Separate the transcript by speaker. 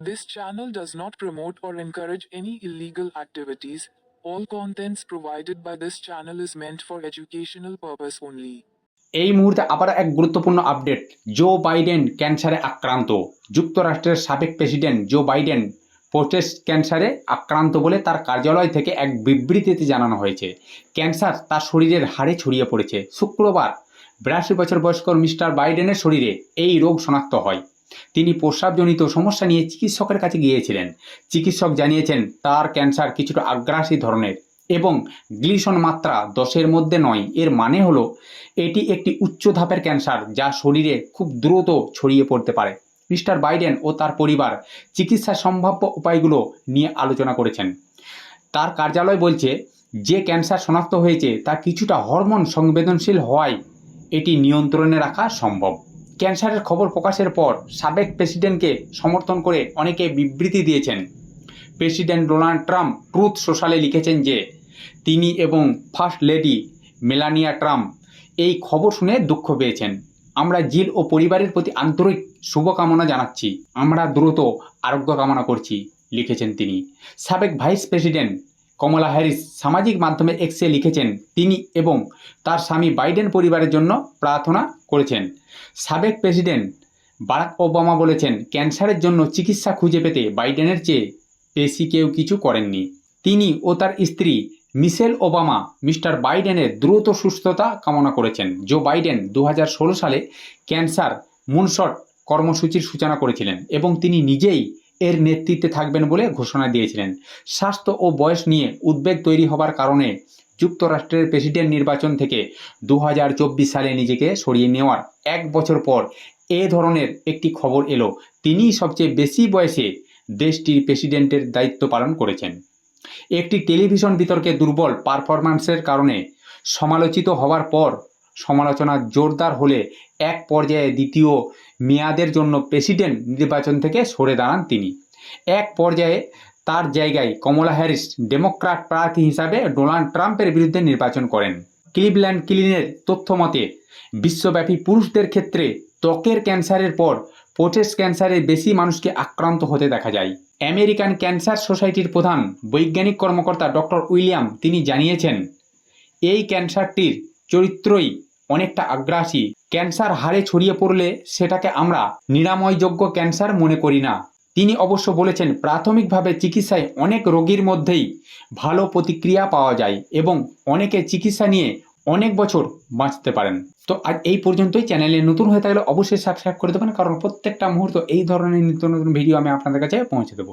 Speaker 1: This channel does not promote or encourage any illegal activities. All contents provided by this channel is meant for educational purpose only.
Speaker 2: এই মুহূর্তে আবার এক গুরুত্বপূর্ণ update Joe Biden ক্যান্সারে আক্রান্ত। যুক্তরাষ্ট্রের সাবেক প্রেসিডেন্ট জো বাইডেন প্রোস্টেট ক্যান্সারে আক্রান্ত বলে তার কার্যালয় থেকে এক বিবৃতিতে জানানো হয়েছে। ক্যান্সার তার শরীরের হাড়ে ছড়িয়ে পড়েছে। শুক্রবার বিরাশি বছর বয়স্ক মিস্টার বাইডেনের শরীরে এই রোগ শনাক্ত হয়। তিনি প্রস্রাবজনিত সমস্যা নিয়ে চিকিৎসকের কাছে গিয়েছিলেন। চিকিৎসক জানিয়েছেন, তার ক্যান্সার কিছুটা আগ্রাসী ধরনের এবং গ্লিসন মাত্রা দশের মধ্যে নয়। এর মানে হলো, এটি একটি উচ্চ ধাপের ক্যান্সার যা শরীরে খুব দ্রুত ছড়িয়ে পড়তে পারে। মিস্টার বাইডেন ও তার পরিবার চিকিৎসার সম্ভাব্য উপায়গুলো নিয়ে আলোচনা করেছেন। তার কার্যালয় বলছে, যে ক্যান্সার শনাক্ত হয়েছে তা কিছুটা হরমোন সংবেদনশীল হওয়ায় এটি নিয়ন্ত্রণে রাখা সম্ভব। ক্যান্সারের খবর প্রকাশের পর সাবেক প্রেসিডেন্টকে সমর্থন করে অনেকে বিবৃতি দিয়েছেন। প্রেসিডেন্ট ডোনাল্ড ট্রাম্প ট্রুথ সোশ্যালে লিখেছেন যে, তিনি এবং ফার্স্ট লেডি মেলানিয়া ট্রাম্প এই খবর শুনে দুঃখ পেয়েছেন। আমরা জিল ও পরিবারের প্রতি আন্তরিক শুভকামনা জানাচ্ছি। আমরা দ্রুত আরোগ্য কামনা করছি, লিখেছেন তিনি। সাবেক ভাইস প্রেসিডেন্ট কমলা হ্যারিস সামাজিক মাধ্যমে এক্সে লিখেছেন তিনি এবং তার স্বামী বাইডেন পরিবারের জন্য প্রার্থনা করেছেন। সাবেক প্রেসিডেন্ট বারাক ওবামা বলেছেন, ক্যান্সারের জন্য চিকিৎসা খুঁজে পেতে বাইডেনের চেয়ে বেশি কেউ কিছু করেননি। তিনি ও তার স্ত্রী মিশেল ওবামা, মিস্টার বাইডেনের দ্রুত সুস্থতা কামনা করেছেন। জো বাইডেন দু হাজার ষোলো সালে ক্যান্সার মুনশট কর্মসূচির সূচনা করেছিলেন এবং তিনি নিজেই এর নেতৃত্বে থাকবেন বলে ঘোষণা দিয়েছিলেন। স্বাস্থ্য ও বয়স নিয়ে উদ্বেগ তৈরি হবার কারণে যুক্তরাষ্ট্রের প্রেসিডেন্ট নির্বাচন থেকে দু হাজার চব্বিশ সালে নিজেকে সরিয়ে নেওয়ার এক বছর পর এ ধরনের একটি খবর এলো। তিনিই সবচেয়ে বেশি বয়সে দেশটির প্রেসিডেন্টের দায়িত্ব পালন করেছেন। একটি টেলিভিশন বিতর্কে দুর্বল পারফরম্যান্সের কারণে সমালোচিত হওয়ার পর সমালোচনা জোরদার হলে এক পর্যায়ে দ্বিতীয় মেয়াদের জন্য প্রেসিডেন্ট নির্বাচন থেকে সরে দাঁড়ান তিনি। এক পর্যায়ে তার জায়গায় কমলা হ্যারিস ডেমোক্র্যাট প্রার্থী হিসাবে ডোনাল্ড ট্রাম্পের বিরুদ্ধে নির্বাচন করেন। ক্লিভল্যান্ড ক্লিনের তথ্য মতে, বিশ্বব্যাপী পুরুষদের ক্ষেত্রে ত্বকের ক্যান্সারের পর পোটেস ক্যান্সারে বেশি মানুষকে আক্রান্ত হতে দেখা যায়। আমেরিকান ক্যান্সার সোসাইটির প্রধান বৈজ্ঞানিক কর্মকর্তা ডক্টর উইলিয়াম তিনি জানিয়েছেন, এই ক্যান্সারটির চরিত্রই অনেকটা আগ্রাসী। ক্যান্সার হারে ছড়িয়ে পড়লে সেটাকে আমরা নিরাময়যোগ্য ক্যান্সার মনে করি না। তিনি অবশ্য বলেছেন, প্রাথমিকভাবে চিকিৎসায় অনেক রোগীর মধ্যেই ভালো প্রতিক্রিয়া পাওয়া যায় এবং অনেকে চিকিৎসা নিয়ে অনেক বছর বাঁচতে পারেন। তো আজ এই পর্যন্তই। চ্যানেলে নতুন হয়ে থাকলে অবশ্যই সাবস্ক্রাইব করে দেবেন, কারণ প্রত্যেকটা মুহূর্ত এই ধরনের নিত্য নতুন ভিডিও আমি আপনাদের কাছে পৌঁছে দেবো।